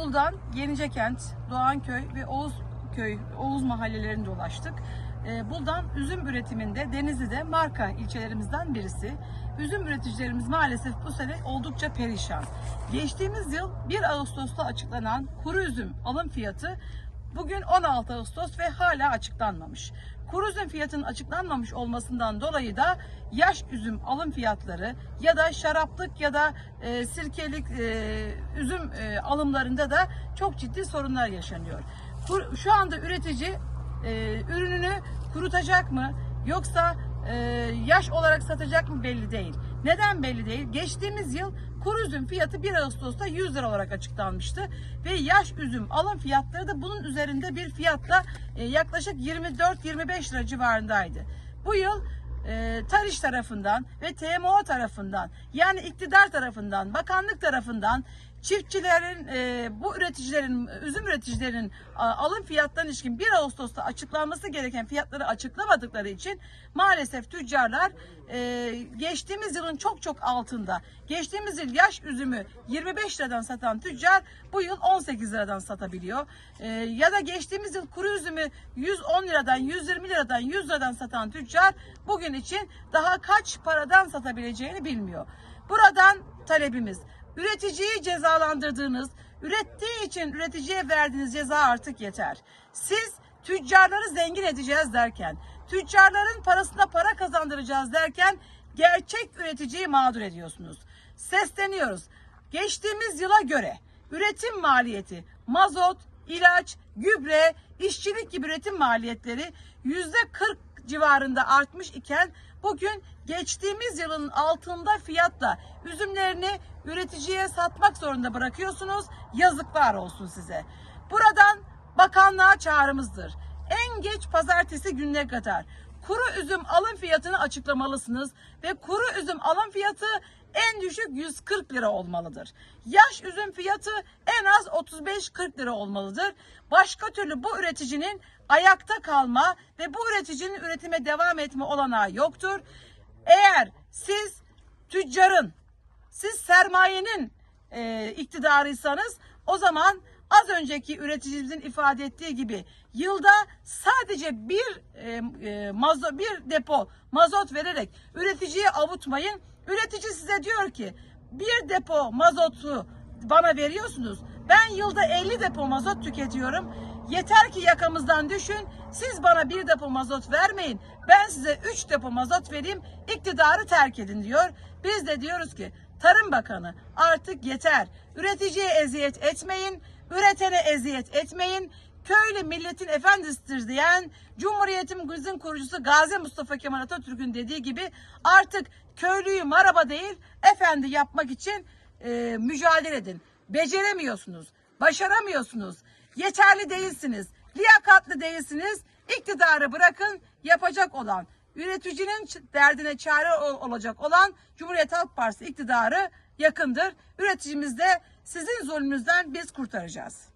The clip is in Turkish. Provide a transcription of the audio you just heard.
Buldan, Yenicekent, Doğanköy ve Oğuzköy, Oğuz mahallelerinde dolaştık. Ee, Buldan üzüm üretiminde Denizli'de marka ilçelerimizden birisi. Üzüm üreticilerimiz maalesef bu sene oldukça perişan. Geçtiğimiz yıl 1 Ağustos'ta açıklanan kuru üzüm alım fiyatı bugün 16 Ağustos ve hala açıklanmamış. Kuru üzüm fiyatının açıklanmamış olmasından dolayı da yaş üzüm alım fiyatları ya da şaraplık ya da e, sirkelik e, üzüm e, alımlarında da çok ciddi sorunlar yaşanıyor. Kur- Şu anda üretici e, ürününü kurutacak mı yoksa e, yaş olarak satacak mı belli değil. Neden belli değil? Geçtiğimiz yıl kuru üzüm fiyatı 1 Ağustos'ta 100 lira olarak açıklanmıştı ve yaş üzüm alım fiyatları da bunun üzerinde bir fiyatla e, yaklaşık 24-25 lira civarındaydı. Bu yıl e, TARİŞ tarafından ve TMO tarafından yani iktidar tarafından, bakanlık tarafından çiftçilerin, e, bu üreticilerin, üzüm üreticilerin a, alım fiyatlarına ilişkin 1 Ağustos'ta açıklanması gereken fiyatları açıklamadıkları için maalesef tüccarlar e, geçtiğimiz yılın çok çok altında, geçtiğimiz yıl yaş üzümü 25 liradan satan tüccar bu yıl 18 liradan satabiliyor. E, ya da geçtiğimiz yıl kuru üzümü 110 liradan, 120 liradan, 100 liradan satan tüccar bugün için daha kaç paradan satabileceğini bilmiyor. Buradan talebimiz üreticiyi cezalandırdığınız, ürettiği için üreticiye verdiğiniz ceza artık yeter. Siz tüccarları zengin edeceğiz derken, tüccarların parasına para kazandıracağız derken gerçek üreticiyi mağdur ediyorsunuz. Sesleniyoruz. Geçtiğimiz yıla göre üretim maliyeti, mazot, ilaç, gübre, işçilik gibi üretim maliyetleri yüzde 40 civarında artmış iken bugün geçtiğimiz yılın altında fiyatla üzümlerini üreticiye satmak zorunda bırakıyorsunuz. Yazıklar olsun size. Buradan bakanlığa çağrımızdır. En geç pazartesi gününe kadar kuru üzüm alım fiyatını açıklamalısınız ve kuru üzüm alım fiyatı en düşük 140 lira olmalıdır. Yaş üzüm fiyatı en az 35-40 lira olmalıdır. Başka türlü bu üreticinin ayakta kalma ve bu üreticinin üretime devam etme olanağı yoktur. Eğer siz tüccarın, siz sermayenin e, iktidarıysanız o zaman az önceki üreticimizin ifade ettiği gibi yılda sadece bir e, e, mazo, bir depo mazot vererek üreticiye avutmayın. Üretici size diyor ki bir depo mazotu bana veriyorsunuz. Ben yılda 50 depo mazot tüketiyorum. Yeter ki yakamızdan düşün. Siz bana bir depo mazot vermeyin. Ben size 3 depo mazot vereyim. iktidarı terk edin diyor. Biz de diyoruz ki Tarım Bakanı artık yeter. Üreticiye eziyet etmeyin. Üretene eziyet etmeyin. Köylü milletin efendisidir diyen Cumhuriyetimizin kurucusu Gazi Mustafa Kemal Atatürk'ün dediği gibi artık köylüyü maraba değil efendi yapmak için e, mücadele edin. Beceremiyorsunuz, başaramıyorsunuz, yeterli değilsiniz, liyakatlı değilsiniz. İktidarı bırakın yapacak olan, üreticinin derdine çare ol- olacak olan Cumhuriyet Halk Partisi iktidarı yakındır. Üreticimiz de sizin zulmünüzden biz kurtaracağız.